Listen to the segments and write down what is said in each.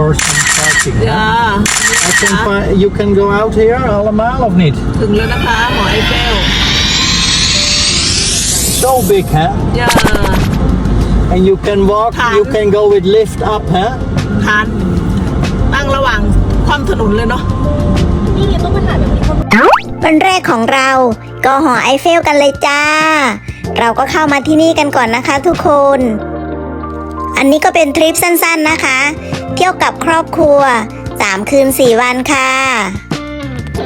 for some parking. อย่า I can find, you can go out here allemaal of niet? ถึงแล้วนะคะหอไอเฟล So big, hè? อย่า And you can walk, Fine. you can go with lift up, hè? ทานตั้งระหว่างความถนนเลยเนาะ วันแรกของเราก็หอไอเฟลกันเลยจ้า เราก็เข้ามาที่นี่กันก่อนนะคะทุกคน อันนี้ก็เป็นทริปสั้นๆนะคะ เที่ยวกับครอบครัว 3 คืน 4 วันค่ะ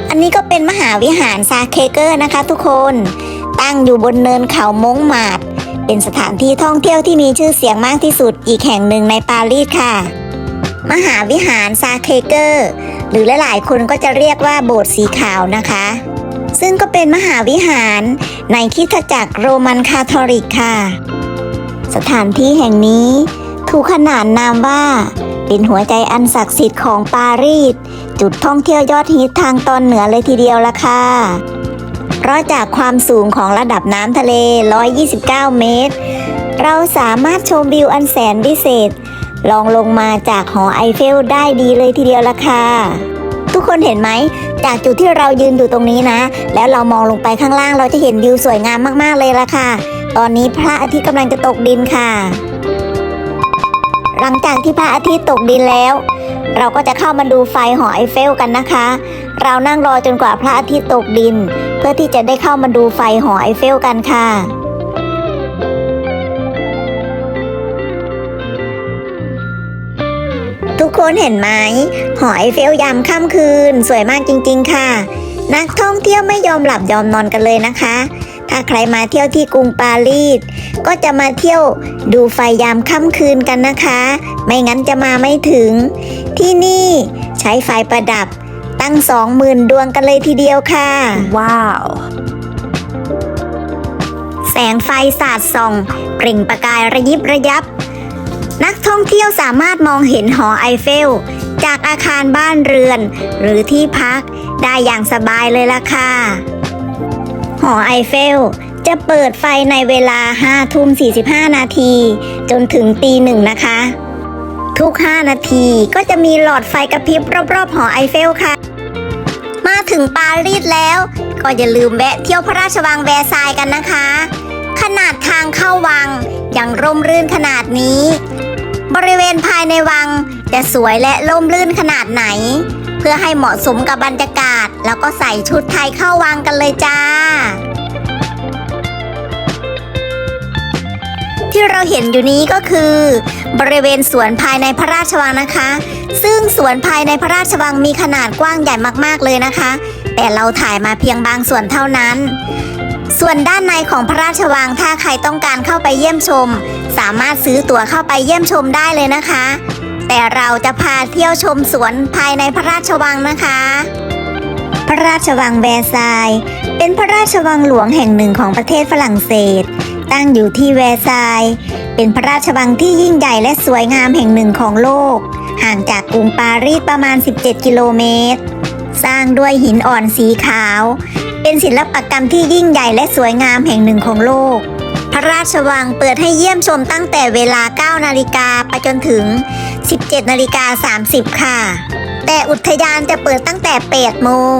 อันนี้ก็เป็นมหาวิหารซาเคเกอร์นะคะทุกคน ตั้งอยู่บนเนินเขามงหมาด เป็นสถานที่ท่องเที่ยวที่มีชื่อเสียงมากที่สุดอีกแห่งหนึ่งในปารีสค่ะ มหาวิหารซาเคเกอร์ หรือหลายๆคนก็จะเรียกว่าโบสถ์สีขาวนะคะ ซึ่งก็เป็นมหาวิหารในคริดจักรโรมันคาทอลิกค่ะสถานที่แห่งนี้ ถูกขนานนามว่า เป็นหัวใจอันศักดิ์สิทธิ์ของปารีส จุดท่องเที่ยวยอดฮิตทางตอนเหนือเลยทีเดียวละค่ะ เพราะจากความสูงของระดับน้ำทะเล 129 เมตร เราสามารถชมวิวอันแสนวิเศษ ลองลงมาจากหอไอเฟลได้ดีเลยทีเดียวละค่ะ ทุกคนเห็นไหม จากจุดที่เรายืนอยู่ตรงนี้นะ แล้วเรามองลงไปข้างล่างเราจะเห็นวิวสวยงามมากๆเลยละค่ะ ตอนนี้พระอาทิตย์กำลังจะตกดินค่ะ หลังจากที่พระอาทิตย์ตกดินแล้ว เราก็จะเข้ามาดูไฟหอไอเฟลกันนะคะ เรานั่งรอจนกว่าพระอาทิตย์ตกดิน เพื่อที่จะได้เข้ามาดูไฟหอไอเฟลกันค่ะทุกคนเห็นไหม หอไอเฟลยามค่ำคืน สวยมากจริง ๆ ค่ะ นักท่องเที่ยวไม่ยอมหลับยอมนอนกันเลยนะคะ ถ้าใครมาเที่ยวที่กรุงปารีสก็จะมาเที่ยวดูไฟยามค่ำคืนกันนะคะ ไม่งั้นจะมาไม่ถึง ที่นี่ใช้ไฟประดับตั้งสองหมื่นดวงกันเลยทีเดียวค่ะ ว้าว แสงไฟสาดส่อง เปล่งประกายระยิบระยับ นักท่องเที่ยวสามารถมองเห็นหอไอเฟล จากอาคารบ้านเรือน หรือที่พักได้อย่างสบายเลยล่ะค่ะ หอไอเฟล จะเปิดไฟในเวลา5ทุ่ม45 นาที จนถึงตีหนึ่งนะคะ ทุก 5 นาทีก็จะมีหลอดไฟกระพริบรอบๆ หอไอเฟลค่ะ มาถึงปารีสแล้ว ก็อย่าลืมแวะเที่ยวพระราชวังแวร์ซายกันนะคะ ขนาดทางเข้าวังยังร่มรื่นขนาดนี้ บริเวณภายในวัง จะสวยและร่มรื่นขนาดไหน เพื่อให้เหมาะสมกับบรรยากาศ แล้วก็ใส่ชุดไทยเข้าวังกันเลยจ้า ที่เราเห็นอยู่นี้ก็คือ บริเวณสวนภายในพระราชวังนะคะ ซึ่งสวนภายในพระราชวังมีขนาดกว้างใหญ่มากๆเลยนะคะ แต่เราถ่ายมาเพียงบางส่วนเท่านั้น ส่วนด้านในของพระราชวังถ้าใครต้องการเข้าไปเยี่ยมชม สามารถซื้อตั๋วเข้าไปเยี่ยมชมได้เลยนะคะ แต่เราจะพาเที่ยวชมสวนภายในพระราชวังนะคะ พระราชวังแวร์ซายเป็นพระราชวังหลวงแห่งหนึ่งของประเทศฝรั่งเศส ตั้งอยู่ที่แวร์ซายเป็นพระราชวังที่ยิ่งใหญ่และสวยงามแห่งหนึ่งของโลก ห่างจากกรุงปารีสประมาณ 17 กิโลเมตร สร้างด้วยหินอ่อนสีขาว เป็นศิลปกรรมที่ยิ่งใหญ่และสวยงามแห่งหนึ่งของโลก พระราชวังเปิดให้เยี่ยมชมตั้งแต่เวลา 9 นาฬิกาไปจนถึง 17 นาฬิกา 30 ค่ะ แต่อุทยานจะเปิดตั้งแต่ 8 โมง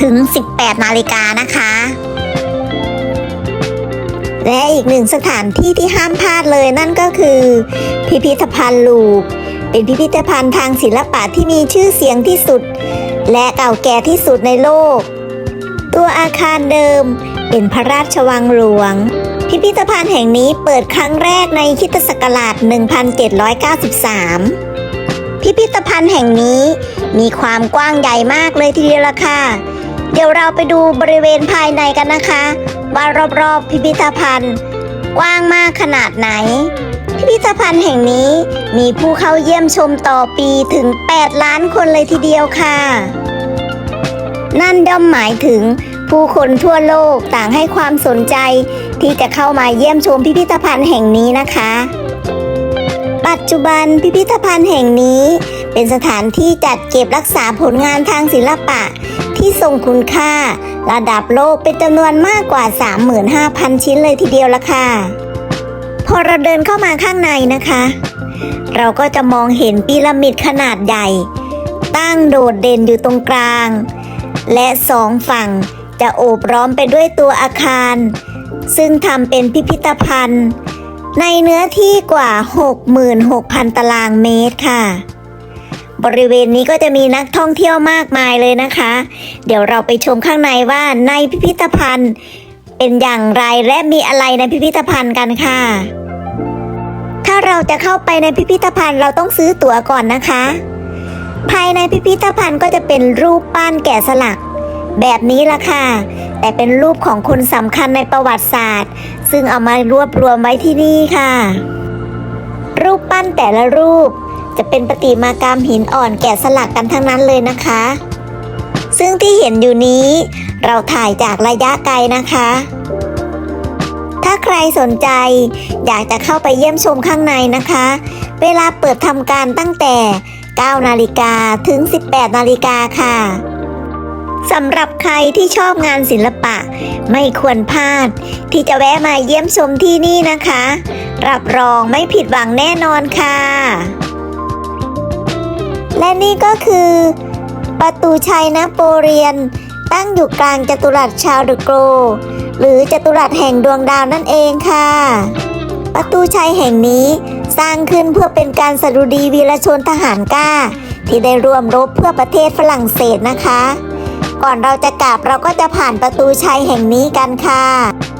ถึง 18 นาฬิกานะคะ และอีกหนึ่งสถานที่ที่ห้ามพลาดเลยนั่นก็คือ พิพิธภัณฑ์ลูกเป็นพิพิธภัณฑ์ทางศิลปะที่มีชื่อเสียงที่สุด และเก่าแก่ที่สุดในโลก ตัวอาคารเดิมเป็นพระราชวังหลวง พิพิธภัณฑ์แห่งนี้เปิดครั้งแรกในคิตศักราช 1793 พิพิธภัณฑ์แห่งนี้มีความกว้างใหญ่มากเลยทีเดียวละค่ะ เดี๋ยวเราไปดูบริเวณภายในกันนะคะ ว่ารอบๆพิพิธภัณฑ์ กว้างมากขนาดไหน พิพิธภัณฑ์แห่งนี้มีผู้เข้าเยี่ยมชมต่อปีถึง 8 ล้านคนเลยทีเดียวค่ะ นั่นย่อมหมายถึงผู้คนทั่วโลกต่างให้ความสนใจ ที่จะเข้ามาเยี่ยมชมพิพิธภัณฑ์แห่งนี้นะคะ ปัจจุบันพิพิธภัณฑ์แห่งนี้ เป็นสถานที่จัดเก็บรักษาผลงานทางศิลปะ ที่ทรงคุณค่า ระดับโลกเป็นจำนวนมากกว่า 35,000 ชิ้นเลยทีเดียวละค่ะ พอเราเดินเข้ามาข้างในนะคะ เราก็จะมองเห็นพีระมิดขนาดใหญ่ ตั้งโดดเด่นอยู่ตรงกลาง และสองฝั่งจะโอบล้อมไปด้วยตัวอาคาร ซึ่งทำเป็นพิพิธภัณฑ์ ในเนื้อที่กว่า 66,000 ตารางเมตรค่ะ บริเวณนี้ก็จะมีนักท่องเที่ยวมากมายเลยนะคะ เดี๋ยวเราไปชมข้างในว่าในพิพิธภัณฑ์เป็นอย่างไรและมีอะไรในพิพิธภัณฑ์กันค่ะ ถ้าเราจะเข้าไปในพิพิธภัณฑ์เราต้องซื้อตั๋วก่อนนะคะ ภายในพิพิธภัณฑ์ก็จะเป็นรูปปั้นแกะสลัก แบบนี้ละค่ะ แต่เป็นรูปของคนสำคัญในประวัติศาสตร์ ซึ่งเอามารวบรวมไว้ที่นี่ค่ะ รูปปั้นแต่ละรูป จะเป็นประติมากรรมหินอ่อนแกะสลักกันทั้งนั้นเลยนะคะ ซึ่งที่เห็นอยู่นี้ เราถ่ายจากระยะไกลนะคะ ถ้าใครสนใจ อยากจะเข้าไปเยี่ยมชมข้างในนะคะ เวลาเปิดทำการตั้งแต่ 9 นาฬิกาถึง 18 นาฬิกาค่ะ สำหรับใครที่ชอบงานศิลปะ ไม่ควรพลาด ที่จะแวะมาเยี่ยมชมที่นี่นะคะ รับรองไม่ผิดหวังแน่นอนค่ะ และนี่ก็คือ ประตูชัยนโปเลียน ตั้งอยู่กลางจัตุรัสชาวเดโกรหรือจัตุรัสแห่งดวงดาวนั่นเองค่ะ ประตูชัยแห่งนี้สร้างขึ้นเพื่อเป็นการสดุดีวีรชนทหารกล้า ที่ได้ร่วมรบเพื่อประเทศฝรั่งเศสนะคะ ก่อนเราจะกลับเราก็จะผ่านประตูชัยแห่งนี้กันค่ะ